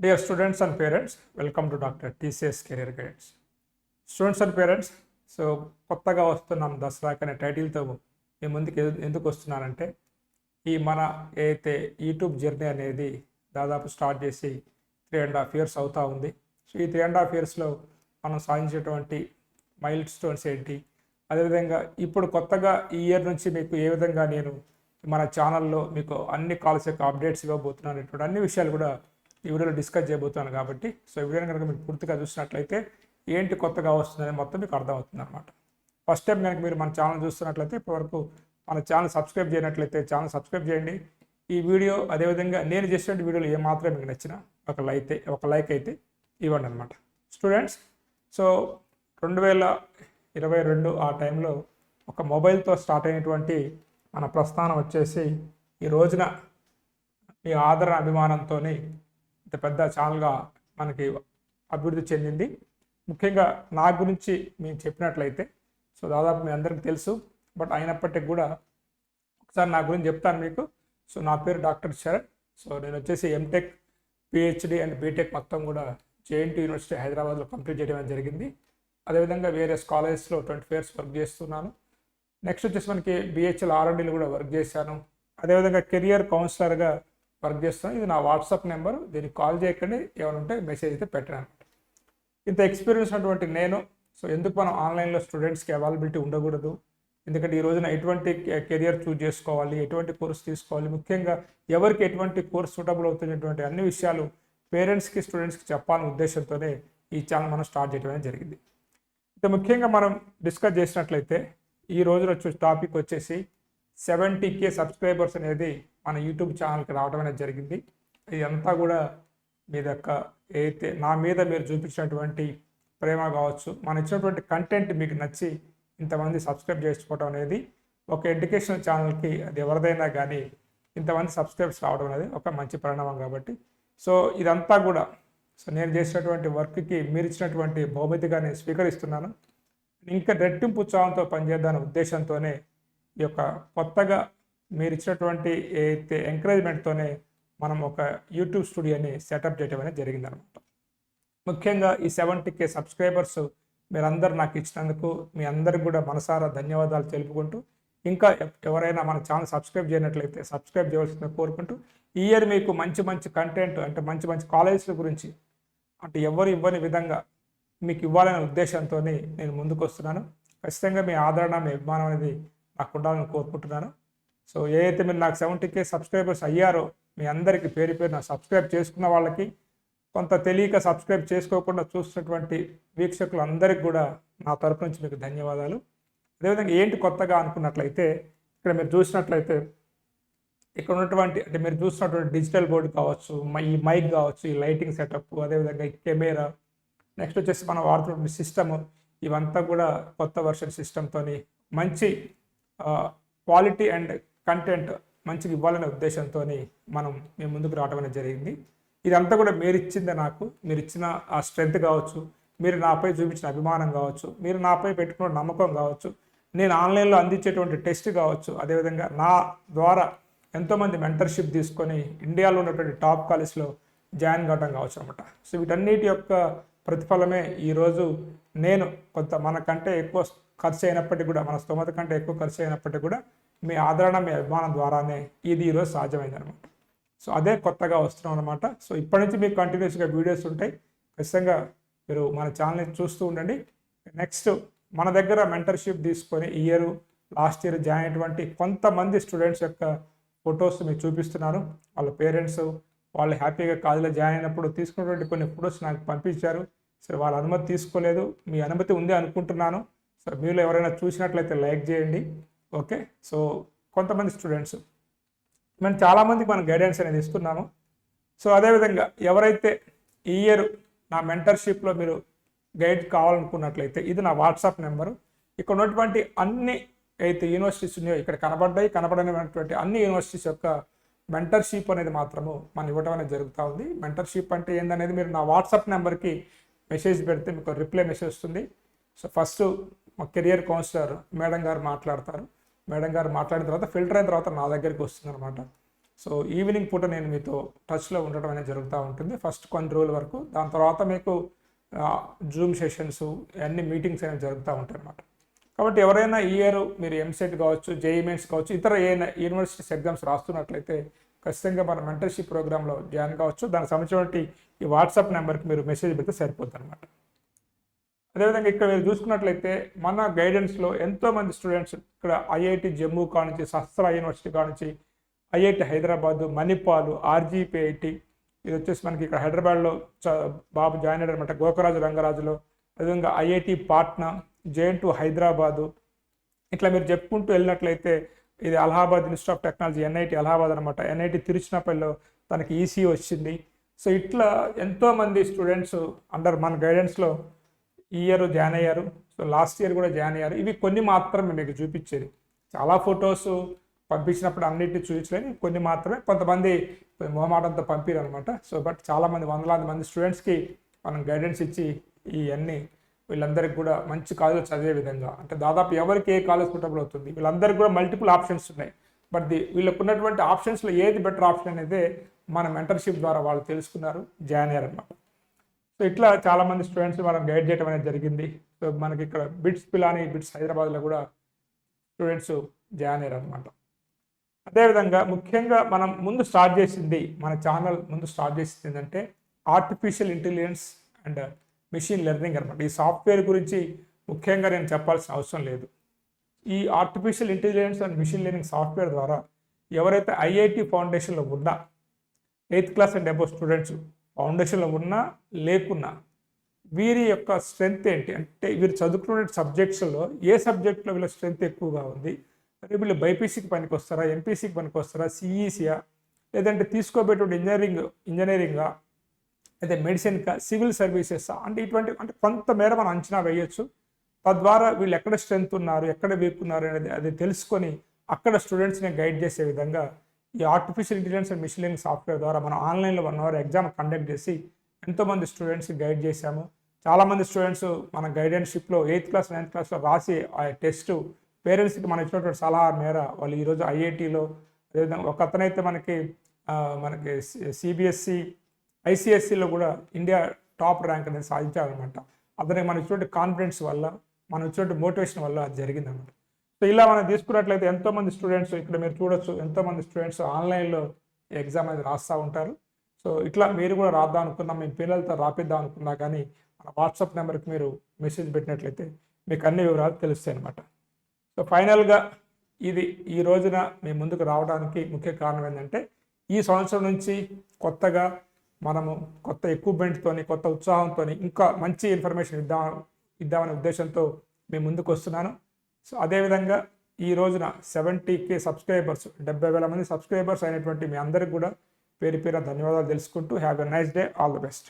Dear students and parents, welcome to Dr. TCS Career Guidance. Students and parents so కొత్తగా వస్తున్నాం దసరాకి అనే టైటిల్తో మీ ముందుకు ఎదు- ఎందుకు వస్తున్నానంటే ఈ మన ఏదైతే యూట్యూబ్ జర్నీ అనేది దాదాపు స్టార్ట్ చేసి త్రీ అండ్ హాఫ్ ఇయర్స్ అవుతూ ఉంది సో ఈ త్రీ అండ్ హాఫ్ ఇయర్స్లో మనం సాధించేటువంటి మైల్ స్టోన్స్ ఏంటి అదేవిధంగా ఇప్పుడు కొత్తగా ఈ ఇయర్ నుంచి మీకు ఏ విధంగా నేను మన ఛానల్లో మీకు అన్ని కాల్స్ యొక్క అప్డేట్స్ ఇవ్వబోతున్నాను అనేటువంటి అన్ని విషయాలు కూడా ఈ వీడియోలో డిస్కస్ చేయబోతున్నాను కాబట్టి. సో ఈ వీడియోని కనుక మీరు పూర్తిగా చూసినట్లయితే ఏంటి కొత్తగా వస్తుందని మొత్తం మీకు అర్థమవుతుంది అనమాట ఫస్ట్ టైం కనుక మీరు మన ఛానల్ చూస్తున్నట్లయితే ఇప్పటివరకు మన ఛానల్ సబ్స్క్రైబ్ చేయనట్లయితే ఛానల్ సబ్స్క్రైబ్ చేయండి. ఈ వీడియో అదేవిధంగా నేను చేసిన వీడియోలు ఏమాత్రం మీకు నచ్చిన ఒక లైక్ ఒక లైక్ అయితే ఇవ్వండి అనమాట స్టూడెంట్స్ సో రెండు వేల ఇరవై రెండు ఆ టైంలో ఒక మొబైల్తో స్టార్ట్ అయినటువంటి మన ప్రస్థానం వచ్చేసి ఈ రోజున మీ ఆదరణ అభిమానంతో ఇంత పెద్ద ఛానల్గా మనకి అభివృద్ధి చెందింది. ముఖ్యంగా నా గురించి మేము చెప్పినట్లయితే సో దాదాపు మీ అందరికీ తెలుసు బట్ అయినప్పటికీ కూడా ఒకసారి నా గురించి చెప్తాను మీకు. సో నా పేరు డాక్టర్ శరణ్. సో నేను వచ్చేసి ఎంటెక్ పిహెచ్డి అండ్ బీటెక్ మొత్తం కూడా జేఎన్టీ యూనివర్సిటీ హైదరాబాద్లో కంప్లీట్ చేయడం జరిగింది. అదేవిధంగా వేరే కాలేజెస్లో ట్వంటీ ఇయర్స్ వర్క్ చేస్తున్నాను. నెక్స్ట్ వచ్చేసి మనకి బిహెచ్ఎల్ ఆర్ఎండీలు కూడా వర్క్ చేశాను. అదేవిధంగా కెరియర్ కౌన్సిలర్గా వర్క్ చేస్తాం ఇది నా వాట్సాప్ నెంబర్. దీనికి కాల్ చేయకండి. ఏమైనా ఉంటే మెసేజ్ అయితే పెట్టాను ఇంత ఎక్స్పీరియన్స్ ఉన్నటువంటి నేను సో ఎందుకు మనం ఆన్లైన్లో స్టూడెంట్స్కి అవైలబిలిటీ ఉండకూడదు? ఎందుకంటే ఈ రోజున ఎటువంటి కెరియర్ చూజ్ చేసుకోవాలి ఎటువంటి కోర్స్ తీసుకోవాలి ముఖ్యంగా ఎవరికి ఎటువంటి కోర్స్ సూటబుల్ అవుతున్నటువంటి అన్ని విషయాలు పేరెంట్స్కి స్టూడెంట్స్కి చెప్పాలనే ఉద్దేశంతోనే ఈ ఛానల్ మనం స్టార్ట్ చేయడం అనేది జరిగింది. అయితే ముఖ్యంగా మనం డిస్కస్ చేసినట్లయితే ఈ రోజున వచ్చే టాపిక్ వచ్చేసి సెవెంటీ కే సబ్స్క్రైబర్స్ అనేది మన యూట్యూబ్ ఛానల్కి రావడం అనేది జరిగింది. ఇదంతా కూడా మీ యొక్క ఏదైతే నా మీద మీరు చూపించినటువంటి ప్రేమ కావచ్చు మనం ఇచ్చినటువంటి కంటెంట్ మీకు నచ్చి ఇంతమంది సబ్స్క్రైబ్ చేసుకోవడం అనేది ఒక ఎడ్యుకేషనల్ ఛానల్కి అది ఎవరిదైనా కానీ ఇంతమంది సబ్స్క్రైబ్స్ రావడం అనేది ఒక మంచి పరిణామం కాబట్టి. సో ఇదంతా కూడా సో నేను చేసినటువంటి వర్క్కి మీరు ఇచ్చినటువంటి బహుమతిగా నేను స్వీకరిస్తున్నాను. ఇంకా రెట్టింపు ఉత్సాహంతో పనిచేద్దానే ఉద్దేశంతోనే ఈ యొక్క కొత్తగా మీరు ఇచ్చినటువంటి ఏదైతే ఎంకరేజ్మెంట్తోనే మనం ఒక యూట్యూబ్ స్టూడియోని సెటప్ చేయడం అనేది జరిగిందనమాట. ముఖ్యంగా ఈ సెవెంటీ కే సబ్స్క్రైబర్స్ మీరందరూ నాకు ఇచ్చినందుకు మీ అందరికి కూడా మనసారా ధన్యవాదాలు తెలుపుకుంటూ ఇంకా ఎవరైనా మన ఛానల్ సబ్స్క్రైబ్ చేయనట్లయితే సబ్స్క్రైబ్ చేయవలసిందని కోరుకుంటూ ఈ ఇయర్ మీకు మంచి మంచి కంటెంట్ అంటే మంచి మంచి కాలేజీల గురించి అంటే ఎవరు ఇవ్వని విధంగా మీకు ఇవ్వాలనే ఉద్దేశంతో నేను ముందుకు వస్తున్నాను ఖచ్చితంగా మీ ఆదరణ మీ అభిమానం అనేది నాకు ఉండాలని కోరుకుంటున్నాను. సో ఏదైతే మీరు నాకు సెవెంటీ కే సబ్స్క్రైబర్స్ అయ్యారో మీ అందరికీ పేరు పేరు నా సబ్స్క్రైబ్ చేసుకున్న వాళ్ళకి కొంత తెలియక సబ్స్క్రైబ్ చేసుకోకుండా చూస్తున్నటువంటి వీక్షకులు అందరికీ కూడా నా తరపు నుంచి మీకు ధన్యవాదాలు. అదేవిధంగా ఏంటి కొత్తగా అనుకున్నట్లయితే ఇక్కడ మీరు చూసినట్లయితే ఇక్కడ ఉన్నటువంటి అంటే మీరు చూసినటువంటి డిజిటల్ బోర్డు కావచ్చు ఈ మైక్ కావచ్చు ఈ లైటింగ్ సెటప్ అదేవిధంగా ఈ కెమెరా నెక్స్ట్ వచ్చేసి మనం వాడుతున్న సిస్టమ్ ఇవంతా కూడా కొత్త వర్షన్ సిస్టమ్తో మంచి క్వాలిటీ అండ్ కంటెంట్ మంచిగా ఇవ్వాలనే ఉద్దేశంతో మనం మేము ముందుకు రావడం అనేది జరిగింది. ఇదంతా కూడా మీరు ఇచ్చింది నాకు. మీరు ఇచ్చిన ఆ స్ట్రెంత్ కావచ్చు మీరు నాపై చూపించిన అభిమానం కావచ్చు మీరు నాపై పెట్టుకున్న నమ్మకం కావచ్చు నేను ఆన్లైన్లో అందించేటువంటి టెస్ట్ కావచ్చు అదేవిధంగా నా ద్వారా ఎంతోమంది మెంటర్షిప్ తీసుకొని ఇండియాలో ఉన్నటువంటి టాప్ కాలేజ్లో జాయిన్ కావడం కావచ్చు అనమాట సో వీటన్నిటి యొక్క ప్రతిఫలమే ఈరోజు నేను కొంత మనకంటే ఎక్కువ ఖర్చు అయినప్పటికీ కూడా మన స్తోమత కంటే ఎక్కువ ఖర్చు అయినప్పటికీ కూడా మీ ఆదరణ మీ అభిమానం ద్వారానే ఇది ఈరోజు సాధ్యమైంది అనమాట సో అదే కొత్తగా వస్తున్నాం అనమాట సో ఇప్పటి నుంచి మీకు కంటిన్యూస్గా వీడియోస్ ఉంటాయి. ఖచ్చితంగా మీరు మన ఛానల్ని చూస్తూ ఉండండి. నెక్స్ట్ మన దగ్గర మెంటర్షిప్ తీసుకొని ఇయర్ లాస్ట్ ఇయర్ జాయిన్ అయినటువంటి కొంతమంది స్టూడెంట్స్ యొక్క ఫొటోస్ మీకు చూపిస్తున్నాను వాళ్ళ పేరెంట్స్ వాళ్ళు హ్యాపీగా కాలేజీలో జాయిన్ అయినప్పుడు తీసుకున్నటువంటి కొన్ని ఫొటోస్ నాకు పంపించారు. సరే వాళ్ళ అనుమతి తీసుకోలేదు. మీ అనుమతి ఉంది అనుకుంటున్నాను. సో మీలో ఎవరైనా చూసినట్లయితే లైక్ చేయండి. ఓకే? సో కొంతమంది స్టూడెంట్స్. మనం చాలామందికి మనం గైడెన్స్ అనేది ఇస్తున్నాము. సో అదేవిధంగా ఎవరైతే ఈ ఇయర్ నా మెంటర్షిప్లో మీరు గైడ్ కావాలనుకున్నట్లయితే ఇది నా వాట్సాప్ నెంబరు. ఇక్కడ ఉన్నటువంటి అన్ని అయితే యూనివర్సిటీస్ ఉన్నాయో ఇక్కడ కనబడ్డాయి. కనబడనటువంటి అన్ని యూనివర్సిటీస్ యొక్క మెంటర్షిప్ అనేది మాత్రము మనం ఇవ్వడం అనేది జరుగుతూ ఉంది. మెంటర్షిప్ అంటే ఏందనేది మీరు నా వాట్సాప్ నెంబర్కి మెసేజ్ పెడితే మీకు రిప్లై మెసేజ్ వస్తుంది. సో ఫస్ట్ మా కెరియర్ కౌన్సిలర్ మేడం గారు మాట్లాడతారు. మేడం గారు మాట్లాడిన తర్వాత ఫిల్టర్ అయిన తర్వాత నా దగ్గరికి వస్తుంది అనమాట సో ఈవినింగ్ పూట నేను మీతో టచ్లో ఉండటం అనేది జరుగుతూ ఉంటుంది. ఫస్ట్ కొన్ని రోజుల వరకు. దాని తర్వాత మీకు జూమ్ సెషన్స్ అన్ని మీటింగ్స్ అనేవి జరుగుతూ ఉంటాయి అన్నమాట కాబట్టి ఎవరైనా ఈ ఇయర్ మీరు ఎంసెట్ కావచ్చు జేఈమెంట్స్ కావచ్చు ఇతర ఏ యూనివర్సిటీస్ ఎగ్జామ్స్ రాస్తున్నట్లయితే ఖచ్చితంగా మన మెంటర్షిప్ ప్రోగ్రాంలో జాయిన్ కావచ్చు. దానికి సంబంధించినటువంటి ఈ వాట్సాప్ నెంబర్కి మీరు మెసేజ్ పెడితే సరిపోతుంది అనమాట అదేవిధంగా ఇక్కడ మీరు చూసుకున్నట్లయితే మన గైడెన్స్లో ఎంతోమంది స్టూడెంట్స్ ఇక్కడ ఐఐటి జమ్మూ కానించి శస్త్ర యూనివర్సిటీ కానుంచి ఐఐటి హైదరాబాద్ మణిపాల్ ఆర్జీపీఐటి ఇది వచ్చేసి మనకి ఇక్కడ హైదరాబాద్లో చ- బాబు జాయిన్ అయ్యారు అనమాట గోకరాజు రంగరాజులో. అదేవిధంగా IIT Patna JNTU Hyderabad. ఇట్లా మీరు చెప్పుకుంటూ వెళ్ళినట్లయితే ఇది Allahabad institute of technology NIT Allahabad అనమాట ఎన్ఐటి తిరుచినపల్లిలో తనకి ఈసీ వచ్చింది. సో ఇట్లా ఎంతోమంది స్టూడెంట్స్ అండర్ మన గైడెన్స్లో ఈ ఇయర్ జాయిన్ అయ్యారు. సో లాస్ట్ ఇయర్ కూడా జాయిన్ అయ్యారు. ఇవి కొన్ని మాత్రమే మీకు చూపించేది. చాలా ఫొటోస్ పంపించినప్పుడు అన్నిటిని చూపించలేని కొన్ని మాత్రమే కొంతమంది మొహమాటంతో పంపారు అనమాట సో బట్ చాలామంది వందలాది మంది స్టూడెంట్స్కి మనం గైడెన్స్ ఇచ్చి ఇవన్నీ వీళ్ళందరికి వీళ్ళందరికీ కూడా మంచి కాలేజ్ చదివే విధంగా. అంటే దాదాపు ఎవరికి ఏ కాలేజ్ సూటబుల్ అవుతుంది? వీళ్ళందరికీ కూడా మల్టిపుల్ ఆప్షన్స్ ఉన్నాయి. బట్ ది వీళ్ళకు ఉన్నటువంటి ఆప్షన్స్లో ఏది బెటర్ ఆప్షన్ అనేది మన మెంటర్షిప్ ద్వారా వాళ్ళు తెలుసుకున్నారు జాయిన్ అయ్యారు అనమాట సో ఇట్లా చాలామంది స్టూడెంట్స్ మనం గైడ్ చేయడం అనేది జరిగింది. సో మనకి ఇక్కడ బిట్స్ పిలాని బిట్స్ హైదరాబాద్లో కూడా స్టూడెంట్స్ జాయిన్ అయ్యారు అనమాట అదేవిధంగా ముఖ్యంగా మనం ముందు స్టార్ట్ చేసింది మన ఛానల్ ముందు స్టార్ట్ చేసింది ఏంటంటే artificial intelligence and machine learning అనమాట ఈ సాఫ్ట్వేర్ గురించి ముఖ్యంగా నేను చెప్పాల్సిన అవసరం లేదు. ఈ artificial intelligence and machine learning software ద్వారా ఎవరైతే ఐఐటి ఫౌండేషన్లో ఉన్నా eighth class and above students ఫౌండేషన్లో ఉన్నా లేకున్నా వీరి యొక్క స్ట్రెంగ్త్ ఏంటి? అంటే వీరు చదువుకునే సబ్జెక్ట్స్లో ఏ సబ్జెక్ట్లో వీళ్ళ స్ట్రెంగ్త్ ఎక్కువగా ఉంది? మరి వీళ్ళు బైపీసీకి పనికి వస్తారా ఎంపీసీకి పనికి వస్తారా సిఈసీయా? లేదంటే తీసుకోబెట్టే ఇంజనీరింగ్ ఇంజనీరింగా? అయితే మెడిసిన్కా సివిల్ సర్వీసెస్ అంటే ఇటువంటి అంటే కొంతమేర మనం అంచనా వేయొచ్చు. తద్వారా వీళ్ళు ఎక్కడ స్ట్రెంత్ ఉన్నారు ఎక్కడ వీక్ ఉన్నారు అనేది అది తెలుసుకొని అక్కడ స్టూడెంట్స్ని గైడ్ చేసే విధంగా ఈ artificial intelligence and machine learning software ద్వారా మనం ఆన్లైన్లో వన్ అవర్ ఎగ్జామ్ కండక్ట్ చేసి ఎంతోమంది స్టూడెంట్స్కి గైడ్ చేశాము. చాలామంది స్టూడెంట్స్ మన గైడెన్షిప్లో ఎయిత్ క్లాస్ నైన్త్ క్లాస్లో రాసి ఆ టెస్ట్ పేరెంట్స్కి మనం ఇచ్చినటువంటి సలహా మేర వాళ్ళు ఈరోజు ఐఐటీలో అదేవిధంగా ఒక అతనైతే మనకి మనకి సిబిఎస్సి ఐసిఎస్సిలో కూడా ఇండియా టాప్ ర్యాంక్ అనేది సాధించారనమాట అతనికి మనం ఇచ్చినటువంటి కాన్ఫిడెన్స్ వల్ల మనం ఇచ్చినటువంటి మోటివేషన్ వల్ల అది జరిగిందనమాట సో ఇలా మనం తీసుకున్నట్లయితే ఎంతోమంది స్టూడెంట్స్ ఇక్కడ మీరు చూడొచ్చు ఎంతోమంది స్టూడెంట్స్ ఆన్లైన్లో ఎగ్జామ్ అనేది రాస్తూ ఉంటారు. సో ఇట్లా మీరు కూడా రాద్దాం అనుకున్నా మీ పిల్లలతో రాపిద్దాం అనుకున్నా కానీ మన వాట్సాప్ నెంబర్కి మీరు మెసేజ్ పెట్టినట్లయితే మీకు అన్ని వివరాలు తెలుస్తాయి అనమాట సో ఫైనల్గా ఇది ఈ రోజున మీ ముందుకు రావడానికి ముఖ్య కారణం ఏంటంటే ఈ సంవత్సరం నుంచి కొత్తగా మనము కొత్త ఎక్విప్మెంట్తోని కొత్త ఉత్సాహంతో ఇంకా మంచి ఇన్ఫర్మేషన్ ఇద్దాం ఇద్దామనే ఉద్దేశంతో మేము ముందుకు వస్తున్నాను. సో అదేవిధంగా ఈ రోజున సెవెంటీ కే సబ్స్క్రైబర్స్ డెబ్బై వేల మంది సబ్స్క్రైబర్స్ అయినటువంటి మీ అందరికి కూడా పేరు పేరు ధన్యవాదాలు తెలుసుకుంటూ have a nice day all the best.